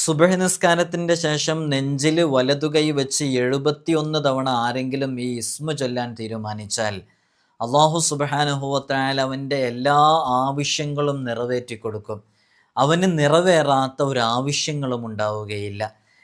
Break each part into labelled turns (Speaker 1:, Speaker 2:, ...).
Speaker 1: സുബഹ നിസ്കാരത്തിന്റെ ശേഷം നെഞ്ചിൽ വലതുകൈ വെച്ച് എഴുപത്തിയൊന്ന് തവണ ആരെങ്കിലും ഈ ഇസ്മ ചൊല്ലാൻ തീരുമാനിച്ചാൽ അള്ളാഹു സുബഹാനുഹുവത്തായാൽ അവന്റെ എല്ലാ ആവശ്യങ്ങളും നിറവേറ്റി കൊടുക്കും. അവന് നിറവേറാത്ത ഒരു ആവശ്യങ്ങളും ഉണ്ടാവുകയില്ല.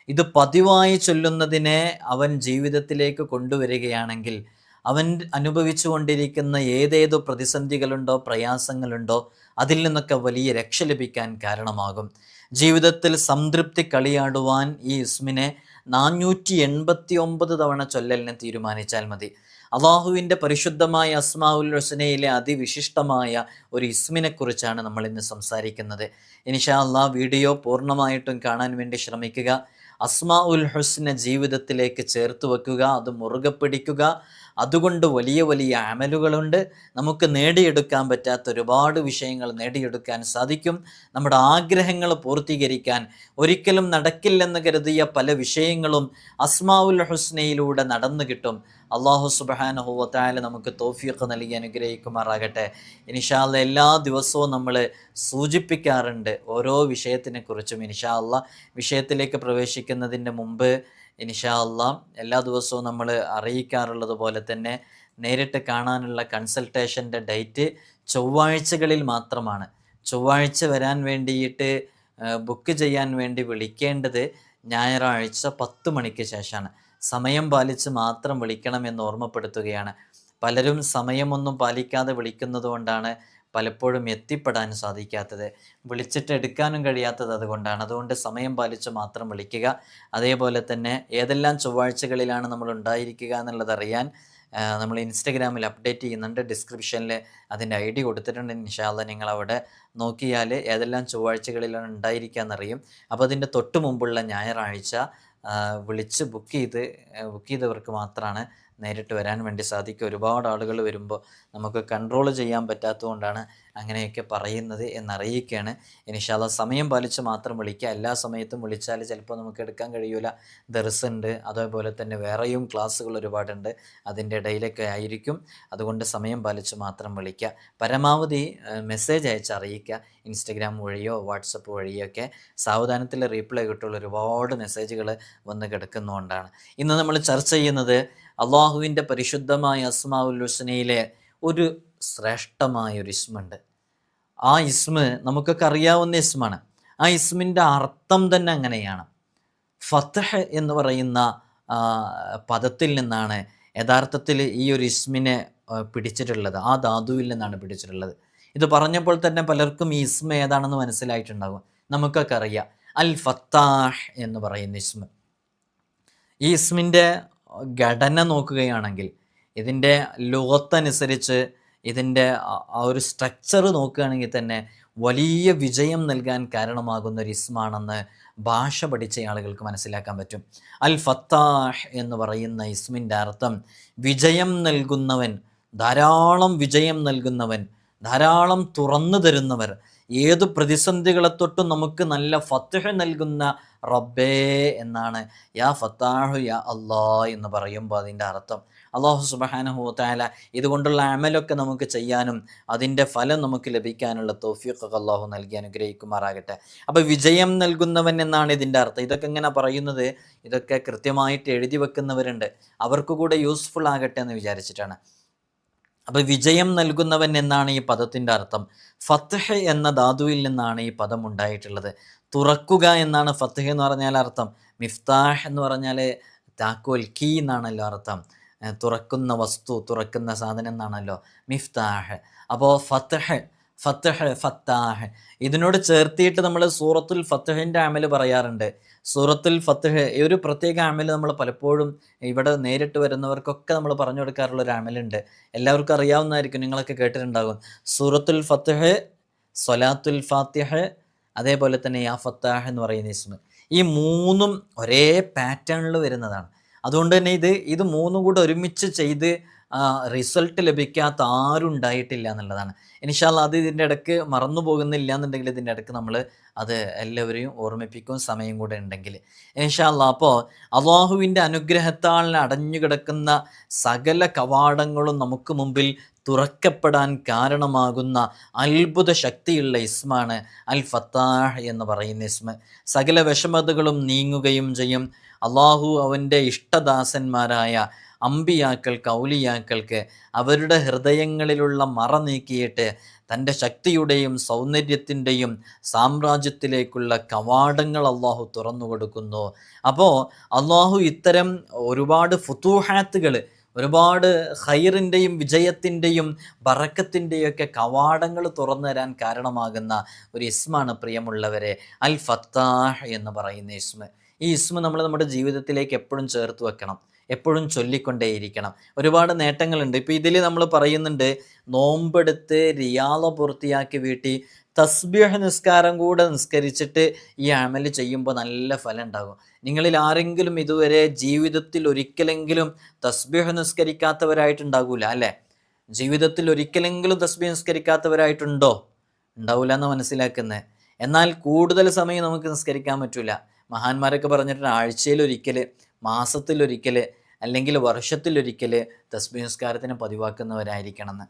Speaker 1: ഇത് പതിവായി ചൊല്ലുന്നതിനെ അവൻ ജീവിതത്തിലേക്ക് കൊണ്ടുവരികയാണെങ്കിൽ അവൻ അനുഭവിച്ചു കൊണ്ടിരിക്കുന്ന ഏതേതോ പ്രതിസന്ധികളുണ്ടോ പ്രയാസങ്ങളുണ്ടോ അതിൽ നിന്നൊക്കെ വലിയ രക്ഷ ലഭിക്കാൻ കാരണമാകും. ജീവിതത്തിൽ സംതൃപ്തി കളിയാടുവാൻ ഈ ഇസ്മിനെ നാനൂറ്റി എൺപത്തി ഒമ്പത് തവണ ചൊല്ലലിനെ തീരുമാനിച്ചാൽ മതി. അള്ളാഹുവിന്റെ പരിശുദ്ധമായ അസ്മാഉൽ ഹുസനയിലെ അതിവിശിഷ്ടമായ ഒരു ഇസ്മിനെക്കുറിച്ചാണ് നമ്മൾ ഇന്ന് സംസാരിക്കുന്നത്. ഇനിഷാ അള്ളാഹ് വീഡിയോ പൂർണമായിട്ടും കാണാൻ വേണ്ടി ശ്രമിക്കുക. അസ്മാ ഉൽ ഹുസ്നെ ജീവിതത്തിലേക്ക് ചേർത്ത് വെക്കുക. അത് മുറുകെ പിടിക്കുക. അതുകൊണ്ട് വലിയ വലിയ അമലുകളുണ്ട്. നമുക്ക് നേടിയെടുക്കാൻ പറ്റാത്ത ഒരുപാട് വിഷയങ്ങൾ നേടിയെടുക്കാൻ സാധിക്കും. നമ്മുടെ ആഗ്രഹങ്ങൾ പൂർത്തീകരിക്കാൻ ഒരിക്കലും നടക്കില്ലെന്ന് കരുതിയ പല വിഷയങ്ങളും അസ്മാവുൽ ഹുസ്നയിലൂടെ നടന്നു കിട്ടും. അള്ളാഹു സുബാനഹുവത്തായാലും നമുക്ക് തോഫിയൊക്കെ നൽകി അനുഗ്രഹിക്കുമാറാകട്ടെ. ഇനിഷാല്ല എല്ലാ ദിവസവും നമ്മൾ സൂചിപ്പിക്കാറുണ്ട് ഓരോ വിഷയത്തിനെ കുറിച്ചും ഇനിഷാ അല്ല വിഷയത്തിലേക്ക് പ്രവേശിക്കുന്നതിന്റെ മുമ്പ് ഇനിഷാ അല്ല എല്ലാ ദിവസവും നമ്മൾ അറിയിക്കാറുള്ളത് പോലെ തന്നെ നേരിട്ട് കാണാനുള്ള കൺസൾട്ടേഷന്റെ ഡേറ്റ് ചൊവ്വാഴ്ചകളിൽ മാത്രമാണ്. ചൊവ്വാഴ്ച വരാൻ വേണ്ടിയിട്ട് ബുക്ക് ചെയ്യാൻ വേണ്ടി വിളിക്കേണ്ടത് ഞായറാഴ്ച പത്ത് മണിക്ക് ശേഷമാണ്. സമയം പാലിച്ച് മാത്രം വിളിക്കണം എന്ന് ഓർമ്മപ്പെടുത്തുകയാണ്. പലരും സമയമൊന്നും പാലിക്കാതെ വിളിക്കുന്നത് കൊണ്ടാണ് പലപ്പോഴും എത്തിപ്പെടാൻ സാധിക്കാത്തത്. വിളിച്ചിട്ട് എടുക്കാനും കഴിയാത്തത് അതുകൊണ്ടാണ്. അതുകൊണ്ട് സമയം പാലിച്ച് മാത്രം വിളിക്കുക. അതേപോലെ തന്നെ ഏതെല്ലാം ചൊവ്വാഴ്ചകളിലാണ് നമ്മൾ ഉണ്ടായിരിക്കുക എന്നുള്ളത് അറിയാൻ നമ്മൾ ഇൻസ്റ്റഗ്രാമിൽ അപ്ഡേറ്റ് ചെയ്യുന്നുണ്ട്. ഡിസ്ക്രിപ്ഷനിൽ അതിന്റെ ഐ ഡി കൊടുത്തിട്ടുണ്ട്. ഇൻഷാല്ല നിങ്ങൾ അവിടെ നോക്കിയാൽ ഏതെല്ലാം ചൊവ്വാഴ്ചകളിലാണ് ഉണ്ടായിരിക്കുക എന്നറിയും. അപ്പോൾ അതിന്റെ തൊട്ട് മുമ്പുള്ള ഞായറാഴ്ച വിളിച്ച് ബുക്ക് ചെയ്ത് ബുക്ക് ചെയ്തവർക്ക് മാത്രമാണ് നേരിട്ട് വരാൻ വേണ്ടി സാധിക്കും. ഒരുപാട് ആളുകൾ വരുമ്പോൾ നമുക്ക് കൺട്രോൾ ചെയ്യാൻ പറ്റാത്തതുകൊണ്ടാണ് അങ്ങനെയൊക്കെ പറയുന്നത് എന്നറിയിക്കുകയാണ്. ഇനിഷാല സമയം പാലിച്ച് മാത്രം വിളിക്കുക. എല്ലാ സമയത്തും വിളിച്ചാൽ ചിലപ്പോൾ നമുക്ക് എടുക്കാൻ കഴിയൂല. ദർസ് ഉണ്ട്. അതേപോലെ തന്നെ വേറെയും ക്ലാസ്സുകൾ ഒരുപാടുണ്ട്. അതിന്റെ ഇടയിലൊക്കെ ആയിരിക്കും. അതുകൊണ്ട് സമയം പാലിച്ച് മാത്രം വിളിക്കുക. പരമാവധി മെസ്സേജ് അയച്ച് അറിയിക്കുക. ഇൻസ്റ്റഗ്രാം വഴിയോ വാട്സപ്പ് വഴിയോ ഒക്കെ സാവധാനത്തിൽ റീപ്ലൈ കിട്ടുള്ള ഒരുപാട് മെസ്സേജുകൾ വന്ന് കിടക്കുന്നതുകൊണ്ടാണ് ഇന്ന് നമ്മൾ ചർച്ച ചെയ്യുന്നത് അള്ളാഹുവിന്റെ പരിശുദ്ധമായ അസ്മാഉൽ ഹുസ്നയിലെ ഒരു ശ്രേഷ്ഠമായ ഒരു ഇസ്മുണ്ട്. ആ ഇസ്മ് നമുക്കൊക്കെ അറിയാവുന്ന ഇസ്മാണ്. ആ ഇസ്മിന്റെ അർത്ഥം തന്നെ അങ്ങനെയാണ്. ഫത്തഹ് എന്ന് പറയുന്ന പദത്തിൽ നിന്നാണ് യഥാർത്ഥത്തിൽ ഈ ഒരു ഇസ്മിനെ പിടിച്ചിട്ടുള്ളത്. ആ ധാതുവിൽ നിന്നാണ് പിടിച്ചിട്ടുള്ളത്. ഇത് പറഞ്ഞപ്പോൾ തന്നെ പലർക്കും ഈ ഇസ്മ ഏതാണെന്ന് മനസ്സിലായിട്ടുണ്ടാകും. നമുക്കൊക്കെ അറിയാം. അൽ ഫത്താഹ് എന്ന് പറയുന്ന ഇസ്മ. ഈ ഇസ്മിന്റെ ഘടന നോക്കുകയാണെങ്കിൽ ഇതിന്റെ ലോകത്തനുസരിച്ച് ഇതിന്റെ ആ- ഒരു സ്ട്രക്ചർ നോക്കുകയാണെങ്കിൽ തന്നെ വലിയ വിജയം നൽകാൻ കാരണമാകുന്ന ഒരു ഇസ്മാണെന്ന് ഭാഷ പഠിച്ച ആളുകൾക്ക് മനസ്സിലാക്കാൻ പറ്റും. അൽ ഫത്താഹ് എന്ന് പറയുന്ന ഇസ്മിന്റെ അർത്ഥം വിജയം നൽകുന്നവൻ ധാരാളം വിജയം നൽകുന്നവൻ ധാരാളം തുറന്നു തരുന്നവർ. ഏത് പ്രതിസന്ധികളെ തൊട്ടും നമുക്ക് നല്ല ഫത്തഹ് നൽകുന്ന റബ്ബേ എന്നാണ്. യാ ഫത്താഹു യാ അള്ളാ എന്ന് പറയുമ്പോൾ അതിന്റെ അർത്ഥം. അള്ളാഹു സുബഹാനഹു താല ഇതുകൊണ്ടുള്ള അമലൊക്കെ നമുക്ക് ചെയ്യാനും അതിന്റെ ഫലം നമുക്ക് ലഭിക്കാനുള്ള തോഫിയൊക്കെ അള്ളാഹു നൽകി അനുഗ്രഹിക്കുമാറാകട്ടെ. അപ്പോൾ വിജയം നൽകുന്നവൻ എന്നാണ് ഇതിന്റെ അർത്ഥം. ഇതൊക്കെ എങ്ങനെ പറയുന്നത്? ഇതൊക്കെ കൃത്യമായിട്ട് എഴുതി വെക്കുന്നവരുണ്ട്. അവർക്ക് കൂടെ യൂസ്ഫുൾ ആകട്ടെ എന്ന് വിചാരിച്ചിട്ടാണ്. അപ്പോൾ വിജയം നൽകുന്നവൻ എന്നാണ് ഈ പദത്തിന്റെ അർത്ഥം. ഫത്തഹ് എന്ന ധാതുവിൽ നിന്നാണ് ഈ പദം ഉണ്ടായിട്ടുള്ളത്. തുറക്കുക എന്നാണ് ഫത്തഹ് എന്ന് പറഞ്ഞാൽ അർത്ഥം. മിഫ്താഹ് എന്ന് പറഞ്ഞാൽ താക്കോൽ കീ എന്നാണല്ലോ അർത്ഥം. തുറക്കുന്ന വസ്തു തുറക്കുന്ന സാധനം എന്നാണല്ലോ മിഫ്താഹ്. അപ്പോൾ ഫത്തഹ് ഫത്തഹ് ഫത്താഹ്. ഇതിനോട് ചേർത്തിയിട്ട് നമ്മൾ സൂറത്തുൽ ഫത്തഹിന്റെ അമൽ പറയാറുണ്ട്. സൂറത്തുൽ ഫത്തഹ് ഈ ഒരു പ്രത്യേക ആമിൽ നമ്മൾ പലപ്പോഴും ഇവിടെ നേരിട്ട് വരുന്നവർക്കൊക്കെ നമ്മൾ പറഞ്ഞു കൊടുക്കാറുള്ള ഒരു ആമിലുണ്ട് എല്ലാവർക്കും അറിയാവുന്നതായിരിക്കും നിങ്ങളൊക്കെ കേട്ടിട്ടുണ്ടാകും. സൂറത്തുൽ ഫത്തഹ് സൊലാത്തുൽ ഫാത്തിഹ് അതേപോലെ തന്നെ യാ ഫത്താഹ് എന്ന് പറയുന്ന ഇസ്മ. ഈ മൂന്നും ഒരേ പാറ്റേണിൽ വരുന്നതാണ്. അതുകൊണ്ട് തന്നെ ഇത് ഇത് മൂന്നും കൂടെ ഒരുമിച്ച് ചെയ്ത് റിസൾട്ട് ലഭിക്കാത്ത ആരും ഉണ്ടായിട്ടില്ല എന്നുള്ളതാണ്. ഇനിഷാല്ല അത് ഇതിന്റെ ഇടയ്ക്ക് മറന്നു പോകുന്നില്ല എന്നുണ്ടെങ്കിൽ ഇതിന്റെ ഇടയ്ക്ക് നമ്മൾ അത് എല്ലാവരെയും ഓർമ്മിപ്പിക്കും സമയം കൂടെ ഉണ്ടെങ്കിൽ. ഇൻഷാല്ല അപ്പോൾ അള്ളാഹുവിന്റെ അനുഗ്രഹത്താൽ അടഞ്ഞു കിടക്കുന്ന സകല കവാടങ്ങളും നമുക്ക് മുമ്പിൽ തുറക്കപ്പെടാൻ കാരണമാകുന്ന അത്ഭുത ശക്തിയുള്ള ഇസ്മാണ് അൽ ഫത്താഹ് എന്ന് പറയുന്ന ഇസ്മ. സകല വിഷമതകളും നീങ്ങുകയും ചെയ്യും. അള്ളാഹു അവന്റെ ഇഷ്ടദാസന്മാരായ അമ്പിയാക്കൾക്ക് ഔലിയാക്കൾക്ക് അവരുടെ ഹൃദയങ്ങളിലുള്ള മറ നീക്കിയിട്ട് തന്റെ ശക്തിയുടെയും സൗന്ദര്യത്തിന്റെയും സാമ്രാജ്യത്തിലേക്കുള്ള കവാടങ്ങൾ അള്ളാഹു തുറന്നു കൊടുക്കുന്നു. അപ്പോൾ അള്ളാഹു ഇത്തരം ഒരുപാട് ഫുത്തൂഹാത്തുകൾ ഒരുപാട് ഹൈറിന്റെയും വിജയത്തിന്റെയും ബറക്കത്തിന്റെയൊക്കെ കവാടങ്ങൾ തുറന്നു തരാൻ കാരണമാകുന്ന ഒരു ഇസ്മാണ് പ്രിയമുള്ളവരെ അൽ ഫത്താഹ് എന്ന് പറയുന്ന ഇസ്മ. ഈ ഇസ്മ നമ്മൾ നമ്മുടെ ജീവിതത്തിലേക്ക് എപ്പോഴും ചേർത്ത് വെക്കണം. എപ്പോഴും ചൊല്ലിക്കൊണ്ടേയിരിക്കണം. ഒരുപാട് നേട്ടങ്ങളുണ്ട്. ഇപ്പോൾ ഇതിൽ നമ്മൾ പറയുന്നുണ്ട് നോമ്പെടുത്ത് റിയാള പൂർത്തിയാക്കി വീട്ടി തസ്ബീഹ് നിസ്കാരം കൂടെ നിസ്കരിച്ചിട്ട് ഈ അമൽ ചെയ്യുമ്പോൾ നല്ല ഫലം ഉണ്ടാകും നിങ്ങളിൽ ആരെങ്കിലും ഇതുവരെ ജീവിതത്തിൽ ഒരിക്കലെങ്കിലും തസ്ബീഹ് നിസ്കരിക്കാത്തവരായിട്ടുണ്ടാകൂല അല്ലേ? ജീവിതത്തിൽ ഒരിക്കലെങ്കിലും തസ്ബീഹ് നിസ്കരിക്കാത്തവരായിട്ടുണ്ടോ? ഉണ്ടാവില്ല എന്ന് മനസ്സിലാക്കുന്നത് എന്നാൽ കൂടുതൽ സമയം നമുക്ക് നിസ്കരിക്കാൻ പറ്റില്ല മഹാന്മാരൊക്കെ പറഞ്ഞിട്ട് ആഴ്ചയിലൊരിക്കൽ മാസത്തിലൊരിക്കൽ അല്ലെങ്കിൽ വർഷത്തിലൊരിക്കൽ തസ്ബീഹ് നിസ്കാരത്തിന് പതിവാക്കുന്നവരായിരിക്കണമെന്ന്.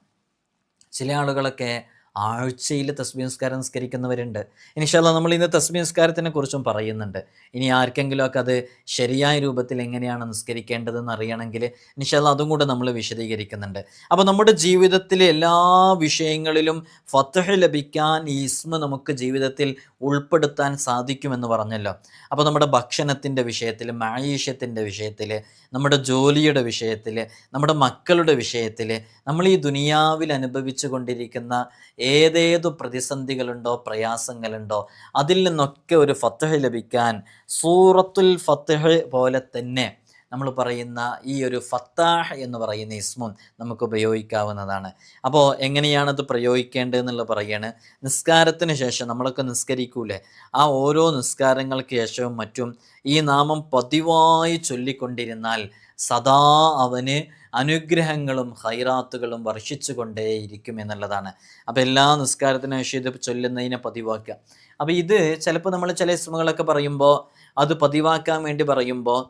Speaker 1: ചില ആളുകളൊക്കെ ആഴ്ചയിൽ തസ്ബി നിസ്കാരം നിസ്കരിക്കുന്നവരുണ്ട് ഇനിഷല്ല നമ്മൾ ഇന്ന് തസ്ബി നിസ്കാരത്തിനെ കുറിച്ചും പറയുന്നുണ്ട്. ഇനി ആർക്കെങ്കിലുമൊക്കെ അത് ശരിയായ രൂപത്തിൽ എങ്ങനെയാണ് നിസ്കരിക്കേണ്ടതെന്ന് അറിയണമെങ്കിൽ ഇനിഷല്ല അതും കൂടെ നമ്മൾ വിശദീകരിക്കുന്നുണ്ട്. അപ്പോൾ നമ്മുടെ ജീവിതത്തിലെ എല്ലാ വിഷയങ്ങളിലും ഫത്തഹ് ലഭിക്കാൻ ഈ ഇസ്മ നമുക്ക് ജീവിതത്തിൽ ഉൾപ്പെടുത്താൻ സാധിക്കുമെന്ന് പറഞ്ഞല്ലോ. അപ്പോൾ നമ്മുടെ ഭക്ഷണത്തിന്റെ വിഷയത്തിൽ മായീഷ്യത്തിന്റെ വിഷയത്തിൽ നമ്മുടെ ജോലിയുടെ വിഷയത്തിൽ നമ്മുടെ മക്കളുടെ വിഷയത്തിൽ നമ്മൾ ഈ ദുനിയാവിൽ അനുഭവിച്ചു കൊണ്ടിരിക്കുന്ന ഏതേതു പ്രതിസന്ധികളുണ്ടോ പ്രയാസങ്ങളുണ്ടോ അതിൽ നിന്നൊക്കെ ഒരു ഫത്തഹ ലഭിക്കാൻ സൂറത്തുൽ ഫത്തഹ് പോലെ തന്നെ നമ്മൾ പറയുന്ന ഈ ഒരു ഫത്താഹ് എന്ന് പറയുന്ന ഇസ്മും നമുക്ക് ഉപയോഗിക്കാവുന്നതാണ്. അപ്പോൾ എങ്ങനെയാണത് പ്രയോഗിക്കേണ്ടത് എന്നുള്ളത് പറയുകയാണ് നിസ്കാരത്തിന് ശേഷം നമ്മളൊക്കെ നിസ്കരിക്കൂലേ? ആ ഓരോ നിസ്കാരങ്ങൾക്ക് ശേഷവും മറ്റും ഈ നാമം പതിവായി ചൊല്ലിക്കൊണ്ടിരുന്നാൽ സദാ അവന് അനുഗ്രഹങ്ങളും ഹൈറാത്തുകളും വർഷിച്ചു കൊണ്ടേയിരിക്കും എന്നുള്ളതാണ്. അപ്പോൾ എല്ലാ നിസ്കാരത്തിനും ശേഷം ഇത് ചൊല്ലുന്നതിനെ പതിവാക്കുക. അപ്പോൾ ഇത് ചിലപ്പോൾ നമ്മൾ ചില ഇസ്മുകളൊക്കെ പറയുമ്പോൾ അത് പതിവാക്കാൻ വേണ്ടി പറയുമ്പോൾ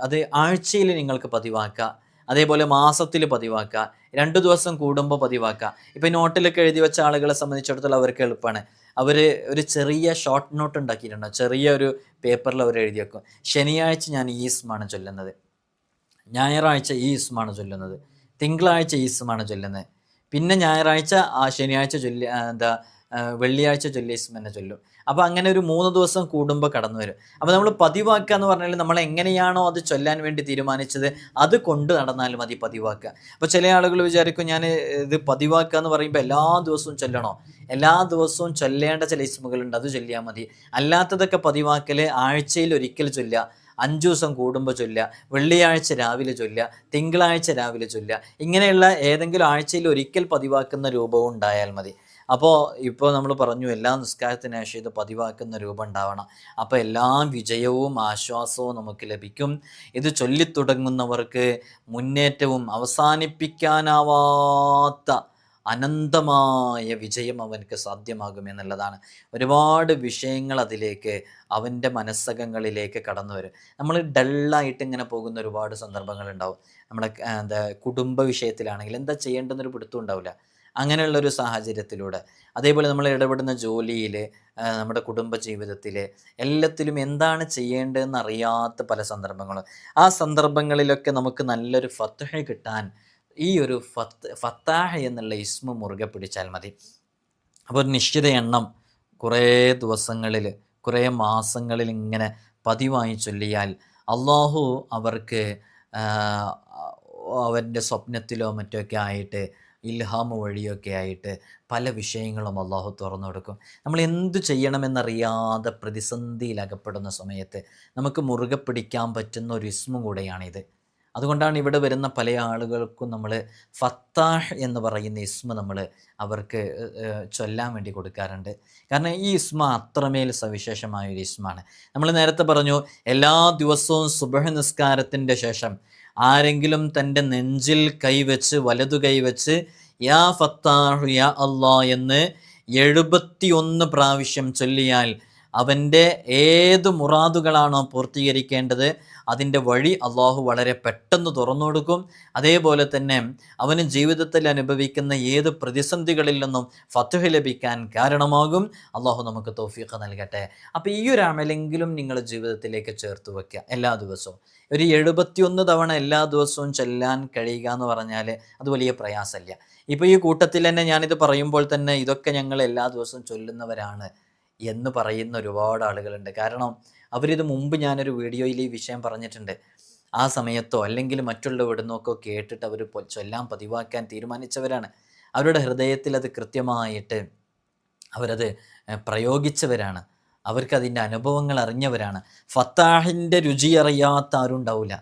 Speaker 1: അത് ആഴ്ചയിൽ നിങ്ങൾക്ക് പതിവാക്കുക. അതേപോലെ മാസത്തിൽ പതിവാക്കുക. രണ്ട് ദിവസം കൂടുമ്പോൾ പതിവാക്കുക. ഇപ്പം നോട്ടിലൊക്കെ എഴുതി വെച്ച ആളുകളെ സംബന്ധിച്ചിടത്തോളം അവർക്ക് എളുപ്പമാണ്. അവർ ഒരു ചെറിയ ഷോർട്ട് നോട്ട് ഉണ്ടാക്കിയിട്ടുണ്ടോ? ചെറിയ ഒരു പേപ്പറിൽ അവർ എഴുതി വെക്കും. ശനിയാഴ്ച ഞാൻ ഈ ഇസ്മാണ് ചൊല്ലുന്നത്. ഞായറാഴ്ച ഈ ഇസ്മാണ് ചൊല്ലുന്നത്. തിങ്കളാഴ്ച ഈ ഇസ്മാണ് ചൊല്ലുന്നത്. പിന്നെ ഞായറാഴ്ച ആ ശനിയാഴ്ച ചൊല്ലി എന്താ വെള്ളിയാഴ്ച ചൊല്ലി തന്നെ ചൊല്ലും. അപ്പോൾ അങ്ങനെ ഒരു മൂന്ന് ദിവസം കൂടുമ്പോൾ കടന്നു വരും. അപ്പോൾ നമ്മൾ പതിവാക്കുക എന്ന് പറഞ്ഞാൽ നമ്മൾ എങ്ങനെയാണോ അത് ചൊല്ലാൻ വേണ്ടി തീരുമാനിച്ചത് അത് കൊണ്ട് നടന്നാൽ മതി പതിവാക്കുക. അപ്പോൾ ചില ആളുകൾ വിചാരിക്കും ഞാൻ ഇത് പതിവാക്കുക എന്ന് പറയുമ്പോൾ എല്ലാ ദിവസവും ചൊല്ലണോ? എല്ലാ ദിവസവും ചൊല്ലേണ്ട ചില ഇസ്മുകളുണ്ട് അത് ചൊല്ലിയാൽ മതി. അല്ലാത്തതൊക്കെ പതിവാക്കൽ ആഴ്ചയിൽ ഒരിക്കൽ ചൊല്ലുക അഞ്ചു ദിവസം കൂടുമ്പോൾ ചൊല്ലുക വെള്ളിയാഴ്ച രാവിലെ ചൊല്ലുക തിങ്കളാഴ്ച രാവിലെ ചൊല്ലുക ഇങ്ങനെയുള്ള ഏതെങ്കിലും ആഴ്ചയിൽ ഒരിക്കൽ പതിവാക്കുന്ന രൂപവും ഉണ്ടായാൽ മതി. അപ്പോൾ ഇപ്പോൾ നമ്മൾ പറഞ്ഞു എല്ലാ നിസ്കാരത്തിന് ശേഷം ഇത് പതിവാക്കുന്ന രൂപം ഉണ്ടാവണം. അപ്പോൾ എല്ലാ വിജയവും ആശ്വാസവും നമുക്ക് ലഭിക്കും. ഇത് ചൊല്ലിത്തുടങ്ങുന്നവർക്ക് മുന്നേറ്റവും അവസാനിപ്പിക്കാനാവാത്ത അനന്തമായ വിജയം അവനക്ക് സാധ്യമാകും എന്നുള്ളതാണ്. ഒരുപാട് വിഷയങ്ങൾ അതിലേക്ക് അവന്റെ മനസ്സകങ്ങളിലേക്ക് കടന്നു വരും. നമ്മൾ ഡള്ളായിട്ട് ഇങ്ങനെ പോകുന്ന ഒരുപാട് സന്ദർഭങ്ങളുണ്ടാവും. നമ്മുടെ എന്താ കുടുംബ വിഷയത്തിലാണെങ്കിൽ എന്താ ചെയ്യേണ്ടെന്നൊരു പിടുത്തം ഉണ്ടാവില്ല. അങ്ങനെയുള്ളൊരു സാഹചര്യത്തിലൂടെ. അതേപോലെ നമ്മൾ ഇടപെടുന്ന ജോലിയിൽ നമ്മുടെ കുടുംബ ജീവിതത്തിൽ എല്ലാത്തിലും എന്താണ് ചെയ്യേണ്ടതെന്ന് അറിയാത്ത പല സന്ദർഭങ്ങളും. ആ സന്ദർഭങ്ങളിലൊക്കെ നമുക്ക് നല്ലൊരു ഫത്തഹ കിട്ടാൻ ഈ ഒരു ഫത്ത് ഫത്താഹ എന്നുള്ള ഇസ്മ മുറുകെ പിടിച്ചാൽ മതി. അപ്പോൾ ഒരു നിശ്ചിത എണ്ണം കുറേ ദിവസങ്ങളിൽ കുറേ മാസങ്ങളിൽ ഇങ്ങനെ പതിവായി ചൊല്ലിയാൽ അള്ളാഹു അവർക്ക് അവന്റെ സ്വപ്നത്തിലോ മറ്റൊക്കെ ആയിട്ട് ഇൽഹാമ് വഴിയൊക്കെ ആയിട്ട് പല വിഷയങ്ങളും അള്ളാഹു തുറന്നു കൊടുക്കും. നമ്മൾ എന്തു ചെയ്യണമെന്നറിയാതെ പ്രതിസന്ധിയിൽ അകപ്പെടുന്ന സമയത്ത് നമുക്ക് മുറുകെ പിടിക്കാൻ പറ്റുന്ന ഒരു ഇസ്മും കൂടെയാണിത്. അതുകൊണ്ടാണ് ഇവിടെ വരുന്ന പല ആളുകൾക്കും നമ്മൾ ഫത്താഹ് എന്ന് പറയുന്ന ഇസ്മ നമ്മൾ അവർക്ക് ചൊല്ലാൻ വേണ്ടി കൊടുക്കാറുണ്ട്. കാരണം ഈ ഇസ്മ അത്രമേൽ സവിശേഷമായ ഒരു ഇസ്മാണ്. നമ്മൾ നേരത്തെ പറഞ്ഞു എല്ലാ ദിവസവും സുബഹ നിസ്കാരത്തിന്റെ ശേഷം ആരെങ്കിലും തന്റെ നെഞ്ചിൽ കൈവച്ച് വലതു കൈവച്ച് യാ ഫത്താഹു യാ അള്ളാ എന്ന് എഴുപത്തിയൊന്ന് പ്രാവശ്യം ചൊല്ലിയാൽ അവന്റെ ഏത് മുറാദുകളാണോ പൂർത്തീകരിക്കേണ്ടത്? അതിന്റെ വഴി അള്ളാഹു വളരെ പെട്ടെന്ന് തുറന്നു കൊടുക്കും. അതേപോലെ തന്നെ അവന് ജീവിതത്തിൽ അനുഭവിക്കുന്ന ഏത് പ്രതിസന്ധികളിൽ നിന്നും ഫത്തുഹ ലഭിക്കാൻ കാരണമാകും. അള്ളാഹു നമുക്ക് തോഫീഖ് നൽകട്ടെ. അപ്പോൾ ഈ ഒരു അമലെങ്കിലും നിങ്ങൾ ജീവിതത്തിലേക്ക് ചേർത്ത് വയ്ക്കുക എല്ലാ ദിവസവും. ഒരു എഴുപത്തിയൊന്ന് തവണ എല്ലാ ദിവസവും ചെല്ലാൻ കഴിയുക എന്ന് പറഞ്ഞാൽ അത് വലിയ പ്രയാസമല്ല. ഇപ്പോൾ ഈ കൂട്ടത്തിൽ തന്നെ ഞാനിത് പറയുമ്പോൾ തന്നെ ഇതൊക്കെ ഞങ്ങൾ എല്ലാ ദിവസവും ചൊല്ലുന്നവരാണ് എന്ന് പറയുന്ന ഒരുപാട് ആളുകളുണ്ട്. കാരണം അവരിത് മുമ്പ് ഞാനൊരു വീഡിയോയിൽ ഈ വിഷയം പറഞ്ഞിട്ടുണ്ട്. ആ സമയത്തോ അല്ലെങ്കിൽ മറ്റുള്ള ഇവിടുന്നൊക്കെ കേട്ടിട്ട് അവർ ചൊല്ലാൻ പതിവാക്കാൻ തീരുമാനിച്ചവരാണ്. അവരുടെ ഹൃദയത്തിൽ അത് കൃത്യമായിട്ട് അവരത് പ്രയോഗിച്ചവരാണ്. അവർക്ക് അതിന്റെ അനുഭവങ്ങൾ അറിഞ്ഞവരാണ്. ഫത്താഹിന്റെ രുചി അറിയാത്ത ആരും ഉണ്ടാവില്ല.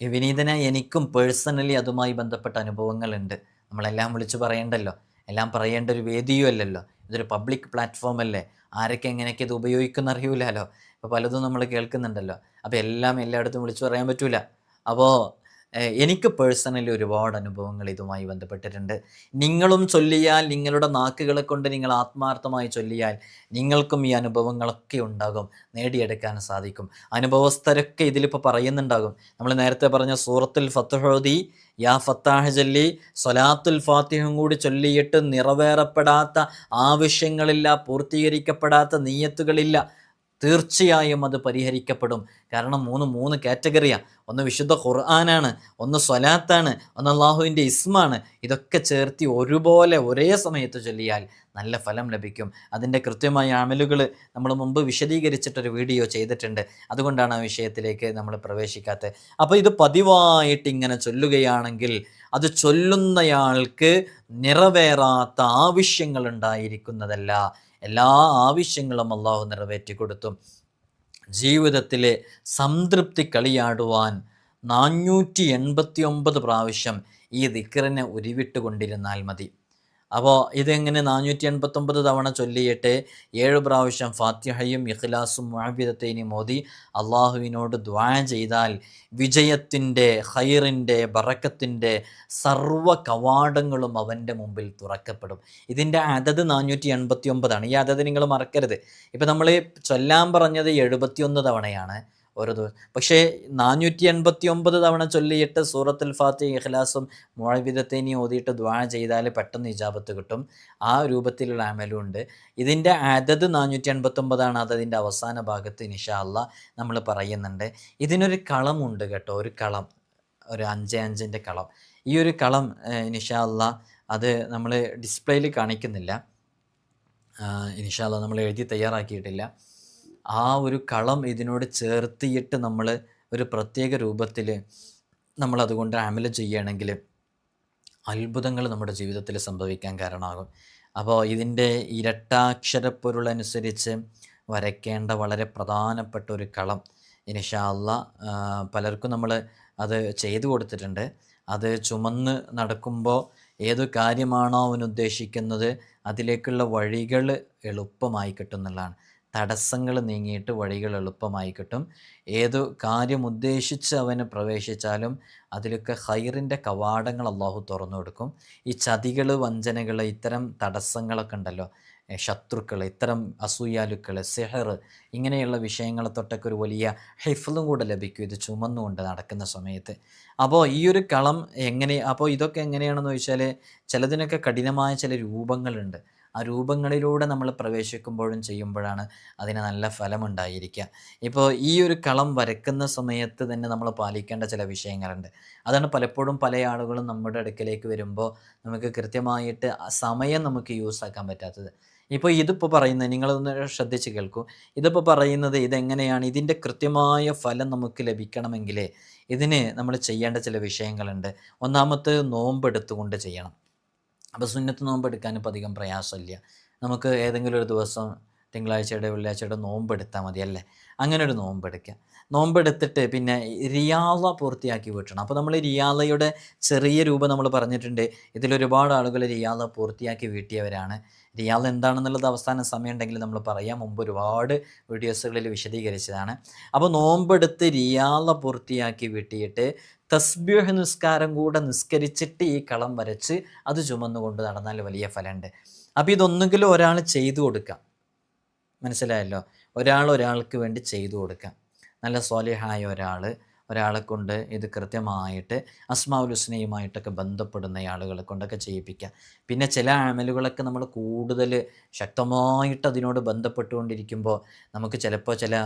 Speaker 1: ഈ വിനീതന എനിക്കും പേഴ്സണലി അതുമായി ബന്ധപ്പെട്ട അനുഭവങ്ങളുണ്ട്. നമ്മളെല്ലാം വിളിച്ചു പറയേണ്ടല്ലോ. എല്ലാം പറയേണ്ട ഒരു വേദിയും അല്ലല്ലോ ഇതൊരു പബ്ലിക് പ്ലാറ്റ്ഫോം അല്ലേ ആരൊക്കെ എങ്ങനെയൊക്കെ ഇത് ഉപയോഗിക്കുന്ന അറിയൂലല്ലോ ഇപ്പോൾ പലതും നമ്മൾ കേൾക്കുന്നുണ്ടല്ലോ. അപ്പോൾ എല്ലാം എല്ലായിടത്തും വിളിച്ചു പറയാൻ പറ്റൂല. അപ്പോൾ എനിക്ക് പേഴ്സണലി ഒരുപാട് അനുഭവങ്ങൾ ഇതുമായി ബന്ധപ്പെട്ടിട്ടുണ്ട്. നിങ്ങളും ചൊല്ലിയാൽ നിങ്ങളുടെ നാക്കുകളെ കൊണ്ട് നിങ്ങൾ ആത്മാർത്ഥമായി ചൊല്ലിയാൽ നിങ്ങൾക്കും ഈ അനുഭവങ്ങളൊക്കെ ഉണ്ടാകും. നേടിയെടുക്കാൻ സാധിക്കും. അനുഭവസ്ഥരൊക്കെ ഇതിലിപ്പോൾ പറയുന്നുണ്ടാകും. നമ്മൾ നേരത്തെ പറഞ്ഞ സൂറത്തിൽ ഫത്തുഹോദി യാ ഫത്താഹ് ചൊല്ലി സൊലാത്തുൽ ഫാത്തിഹും കൂടി ചൊല്ലിയിട്ട് നിറവേറപ്പെടാത്ത ആവശ്യങ്ങളില്ല പൂർത്തീകരിക്കപ്പെടാത്ത നീയത്തുകളില്ല. തീർച്ചയായും അത് പരിഹരിക്കപ്പെടും. കാരണം മൂന്ന് മൂന്ന് കാറ്റഗറിയാണ് ഒന്ന് വിശുദ്ധ ഖുർആനാണ് ഒന്ന് സ്വലാത്താണ് ഒന്ന് അള്ളാഹുവിന്റെ ഇസ്മാണ്. ഇതൊക്കെ ചേർത്തി ഒരുപോലെ ഒരേ സമയത്ത് ചൊല്ലിയാൽ നല്ല ഫലം ലഭിക്കും. അതിന്റെ കൃത്യമായ അമലുകൾ നമ്മൾ മുമ്പ് വിശദീകരിച്ചിട്ടൊരു വീഡിയോ ചെയ്തിട്ടുണ്ട്. അതുകൊണ്ടാണ് ആ വിഷയത്തിലേക്ക് നമ്മൾ പ്രവേശിക്കാത്തത്. അപ്പോൾ ഇത് പതിവായിട്ട് ഇങ്ങനെ ചൊല്ലുകയാണെങ്കിൽ അത് ചൊല്ലുന്നയാൾക്ക് നിറവേറാത്ത ആവശ്യങ്ങൾ ഉണ്ടായിരിക്കുന്നതല്ല. എല്ലാ ആവശ്യങ്ങളും അള്ളാഹു നിറവേറ്റി കൊടുത്തു ജീവിതത്തിലെ സംതൃപ്തി കളിയാടുവാൻ നാനൂറ്റി എൺപത്തി ഒമ്പത് പ്രാവശ്യം ഈ ദിക്കറിനെ ഉരുവിട്ടുകൊണ്ടിരുന്നാൽ മതി. അപ്പോൾ ഇതെങ്ങനെ നാനൂറ്റി എൺപത്തൊമ്പത് തവണ ചൊല്ലിയിട്ട് ഏഴ് പ്രാവശ്യം ഫാത്തിഹയും ഇഖ്ലാസും മുഅവിദത്തൈനി മോദി അള്ളാഹുവിനോട് ദ്വാ ചെയ്താൽ വിജയത്തിന്റെ ഹൈറിന്റെ ബറക്കത്തിന്റെ സർവ കവാടങ്ങളും അവന്റെ മുമ്പിൽ തുറക്കപ്പെടും. ഇതിന്റെ അതത് നാനൂറ്റി എൺപത്തി ഒമ്പതാണ് ഈ അതത് നിങ്ങൾ മറക്കരുത്. ഇപ്പം നമ്മൾ ചൊല്ലാൻ പറഞ്ഞത് എഴുപത്തിയൊന്ന് തവണയാണ്. ഓരോ ദിവസം പക്ഷേ നാനൂറ്റി എൺപത്തി ഒമ്പത് തവണ ചൊല്ലിയിട്ട് സൂറത്തുൽ ഫാത്തി ഇഖ്ലാസും മുഴവിധത്തേനി ഓതിയിട്ട് ദ്വാ ചെയ്താൽ പെട്ടെന്ന് ഇജാബത്ത് കിട്ടും. ആ രൂപത്തിലുള്ള അമലും ഉണ്ട്. ഇതിന്റെ അതത് നാനൂറ്റി എൺപത്തൊമ്പതാണ് അതതിന്റെ അവസാന ഭാഗത്ത് നിഷാല്ല നമ്മൾ പറയുന്നുണ്ട്. ഇതിനൊരു കളമുണ്ട് കേട്ടോ ഒരു കളം ഒരു അഞ്ച് അഞ്ചിന്റെ കളം. ഈ ഒരു കളം നിഷാല്ല അത് നമ്മൾ ഡിസ്പ്ലേയിൽ കാണിക്കുന്നില്ല. ഇൻഷാല്ല നമ്മൾ എഴുതി തയ്യാറാക്കിയിട്ടില്ല. ആ ഒരു കളം ഇതിനോട് ചേർത്തിയിട്ട് നമ്മൾ ഒരു പ്രത്യേക രൂപത്തിൽ നമ്മൾ അതുകൊണ്ട് അമല ചെയ്യുകയാണെങ്കിൽ അത്ഭുതങ്ങൾ നമ്മുടെ ജീവിതത്തിൽ സംഭവിക്കാൻ കാരണമാകും. അപ്പോൾ ഇതിന്റെ ഇരട്ടാക്ഷരപ്പൊരുളനുസരിച്ച് വരയ്ക്കേണ്ട വളരെ പ്രധാനപ്പെട്ട ഒരു കളം ഇനിഷാല്ല പലർക്കും നമ്മൾ അത് ചെയ്തു കൊടുത്തിട്ടുണ്ട്. അത് ചുമന്ന് നടക്കുമ്പോൾ ഏത് കാര്യമാണോ അവൻ ഉദ്ദേശിക്കുന്നത് അതിലേക്കുള്ള വഴികൾ എളുപ്പമായി കിട്ടും എന്നുള്ളതാണ്. തടസ്സങ്ങൾ നീങ്ങിയിട്ട് വഴികൾ എളുപ്പമായി കിട്ടും. ഏതു കാര്യം ഉദ്ദേശിച്ച് അവന് പ്രവേശിച്ചാലും അതിലൊക്കെ ഹൈറിന്റെ കവാടങ്ങൾ അള്ളാഹു തുറന്നു കൊടുക്കും. ഈ ചതികൾ വഞ്ചനകൾ ഇത്തരം തടസ്സങ്ങളൊക്കെ ഉണ്ടല്ലോ. ശത്രുക്കൾ ഇത്തരം അസൂയാലുക്കൾ സെഹർ ഇങ്ങനെയുള്ള വിഷയങ്ങളെ തൊട്ടൊക്കെ ഒരു വലിയ ഹിഫ്ലും കൂടെ ലഭിക്കും. ഇത് ചുമന്നുകൊണ്ട് നടക്കുന്ന സമയത്ത്. അപ്പോൾ ഈ ഒരു കളം എങ്ങനെ അപ്പോൾ ഇതൊക്കെ എങ്ങനെയാണെന്ന് ചോദിച്ചാൽ ചിലതിനൊക്കെ കഠിനമായ ചില രൂപങ്ങളുണ്ട്. ആ രൂപങ്ങളിലൂടെ നമ്മൾ പ്രവേശിക്കുമ്പോഴും ചെയ്യുമ്പോഴാണ് അതിന് നല്ല ഫലമുണ്ടായിരിക്കുക. ഇപ്പോൾ ഈ ഒരു കളം വരക്കുന്ന സമയത്ത് തന്നെ നമ്മൾ പാലിക്കേണ്ട ചില വിഷയങ്ങളുണ്ട്. അതാണ് പലപ്പോഴും പല ആളുകളും നമ്മുടെ അടുക്കലേക്ക് വരുമ്പോൾ നമുക്ക് കൃത്യമായിട്ട് സമയം നമുക്ക് യൂസ് ആക്കാൻ പറ്റാത്തത്. ഇപ്പോൾ ഇതിപ്പോൾ പറയുന്നത് നിങ്ങളൊന്ന് ശ്രദ്ധിച്ച് കേൾക്കൂ. ഇതിപ്പോൾ പറയുന്നത് ഇതെങ്ങനെയാണ്? ഇതിന്റെ കൃത്യമായ ഫലം നമുക്ക് ലഭിക്കണമെങ്കിൽ ഇതിന് നമ്മൾ ചെയ്യേണ്ട ചില വിഷയങ്ങളുണ്ട്. ഒന്നാമത്തെ നോമ്പ് എടുത്തുകൊണ്ട് ചെയ്യണം. അപ്പോൾ സുന്നത്ത് നോമ്പ് എടുക്കാൻ അധികം പ്രയാസമില്ല. നമുക്ക് ഏതെങ്കിലും ഒരു ദിവസം തിങ്കളാഴ്ചയുടെ വെള്ളിയാഴ്ചയുടെ നോമ്പെടുത്താൽ മതി അല്ലേ? അങ്ങനെ ഒരു നോമ്പെടുക്കുക നോമ്പെടുത്തിട്ട് പിന്നെ റിയാള പൂർത്തിയാക്കി വീട്ടണം അപ്പോൾ നമ്മൾ റിയാളയുടെ ചെറിയ രൂപം നമ്മൾ പറഞ്ഞിട്ടുണ്ട്. ഇതിലൊരുപാട് ആളുകൾ റിയാള പൂർത്തിയാക്കി വീട്ടിയവരാണ്. റിയാൾ എന്താണെന്നുള്ളത് അവസാന സമയം ഉണ്ടെങ്കിൽ നമ്മൾ പറയാം. മുമ്പ് ഒരുപാട് വീഡിയോസുകളിൽ വിശദീകരിച്ചതാണ്. അപ്പോൾ നോമ്പെടുത്ത് റിയാള പൂർത്തിയാക്കി വീട്ടിയിട്ട് തസ്ബ്യൂഹ് നിസ്കാരം കൂടെ നിസ്കരിച്ചിട്ട് ഈ കളം വരച്ച് അത് ചുമന്നുകൊണ്ട് നടന്നാൽ വലിയ ഫലമുണ്ട്. അപ്പോൾ ഇതൊന്നെങ്കിലും ഒരാൾ ചെയ്തു കൊടുക്കാം. മനസ്സിലായല്ലോ? ഒരാൾ ഒരാൾക്ക് വേണ്ടി ചെയ്തു കൊടുക്കാം. നല്ല സ്വാലിഹായ ഒരാൾ. ഒരാളെ കൊണ്ട് ഇത് കൃത്യമായിട്ട് അസ്മാവുൽ ഹുസ്നയുമായിട്ടൊക്കെ ബന്ധപ്പെടുന്ന ആളുകളെ കൊണ്ടൊക്കെ ചെയ്യിപ്പിക്കുക പിന്നെ ചില അമലുകളൊക്കെ നമ്മൾ കൂടുതൽ ശക്തമായിട്ട് അതിനോട് ബന്ധപ്പെട്ടുകൊണ്ടിരിക്കുമ്പോൾ നമുക്ക് ചിലപ്പോൾ ചില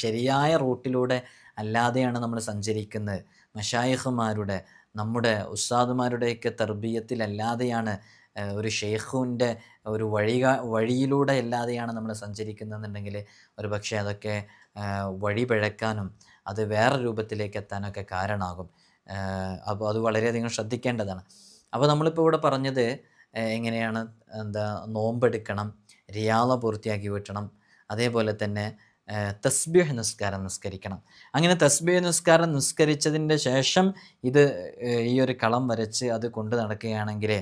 Speaker 1: ശരിയായ റൂട്ടിലൂടെ അല്ലാതെയാണ് നമ്മൾ സഞ്ചരിക്കുന്നത്. മഷായിഖുമാരുടെ നമ്മുടെ ഉസ്താദുമാരുടെയൊക്കെ തർബീയത്തിലല്ലാതെയാണ് ഒരു ഷെയ്ഖുവിന്റെ ഒരു വഴി വഴിയിലൂടെ അല്ലാതെയാണ് നമ്മൾ സഞ്ചരിക്കുന്നതെന്നുണ്ടെങ്കിൽ ഒരു പക്ഷേ അതൊക്കെ വഴി പിഴക്കാനും അത് വേറെ രൂപത്തിലേക്ക് എത്താനൊക്കെ കാരണമാകും അപ്പോൾ അത് വളരെയധികം ശ്രദ്ധിക്കേണ്ടതാണ്. അപ്പോൾ നമ്മളിപ്പോൾ ഇവിടെ പറഞ്ഞത് എങ്ങനെയാണ് എന്താ നോമ്പെടുക്കണം റിയാള പൂർത്തിയാക്കി വീട്ടണം അതേപോലെ തന്നെ തസ്ബീഹ് നിസ്കാരം നിസ്കരിക്കണം. അങ്ങനെ തസ്ബീഹ് നിസ്കാരം നിസ്കരിച്ചതിന്റെ ശേഷം ഇത് ഈ ഒരു കളം വരച്ച് അത് കൊണ്ടു നടക്കുകയാണെങ്കിൽ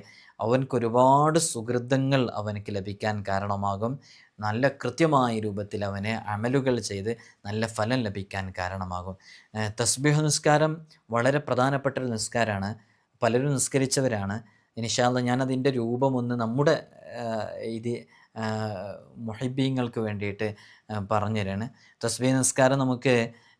Speaker 1: അവനക്ക് ഒരുപാട് സുഹൃതങ്ങൾ അവനക്ക് ലഭിക്കാൻ കാരണമാകും. നല്ല കൃത്യമായ രൂപത്തിൽ അവനെ അമലുകൾ ചെയ്ത് നല്ല ഫലം ലഭിക്കാൻ കാരണമാകും. തസ്ബീഹ് നിസ്കാരം വളരെ പ്രധാനപ്പെട്ട ഒരു നിസ്കാരമാണ്. പലരും നിസ്കരിച്ചവരാണ്. ഇനിഷാല്ല ഞാനതിന്റെ രൂപമൊന്ന് നമ്മുടെ ഇത് മുഹിബീങ്ങൾക്ക് വേണ്ടിയിട്ട് പറഞ്ഞു പറഞ്ഞുതരാണ്. തസ്ബീ നിസ്കാരം നമുക്ക്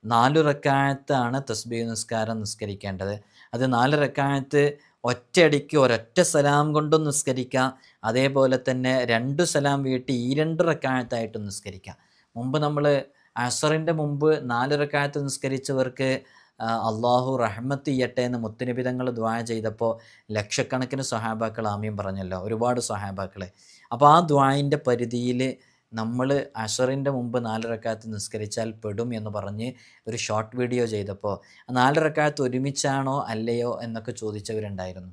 Speaker 1: നാലു റക്കായത്താണ് തസ്ബീ നിസ്കാരം നിസ്കരിക്കേണ്ടത്. അത് നാല് റക്കായത്ത് ഒറ്റയടിക്ക് ഒരൊറ്റ സലാം കൊണ്ടും നിസ്കരിക്കാം. അതേപോലെ തന്നെ രണ്ട് സലാം വീട്ടി ഈ രണ്ട് റക്കാഴത്തായിട്ടും നിസ്കരിക്കാം. മുമ്പ് നമ്മൾ അസറിന്റെ മുമ്പ് നാല് റക്കാഴത്ത് നിസ്കരിച്ചവർക്ക് അള്ളാഹു റഹ്മത്ത് ചെയ്യട്ടെ എന്ന് മുത്തുനിബിതങ്ങൾ ദ്വാ ചെയ്തപ്പോൾ ലക്ഷക്കണക്കിന് സഹാബാക്കൾ ആമീൻ പറഞ്ഞല്ലോ. ഒരുപാട് സ്വഹാബാക്കൾ അപ്പോൾ ആ ദ്വായിന്റെ പരിധിയിൽ നമ്മൾ അഷറിന്റെ മുമ്പ് നാല് റക്കാത്ത് നിസ്കരിച്ചാൽ പെടും എന്ന് പറഞ്ഞ് ഒരു ഷോർട്ട് വീഡിയോ ചെയ്തപ്പോൾ ആ നാല് റക്കാത്ത് ഒരുമിച്ചാണോ അല്ലയോ എന്നൊക്കെ ചോദിച്ചവരുണ്ടായിരുന്നു.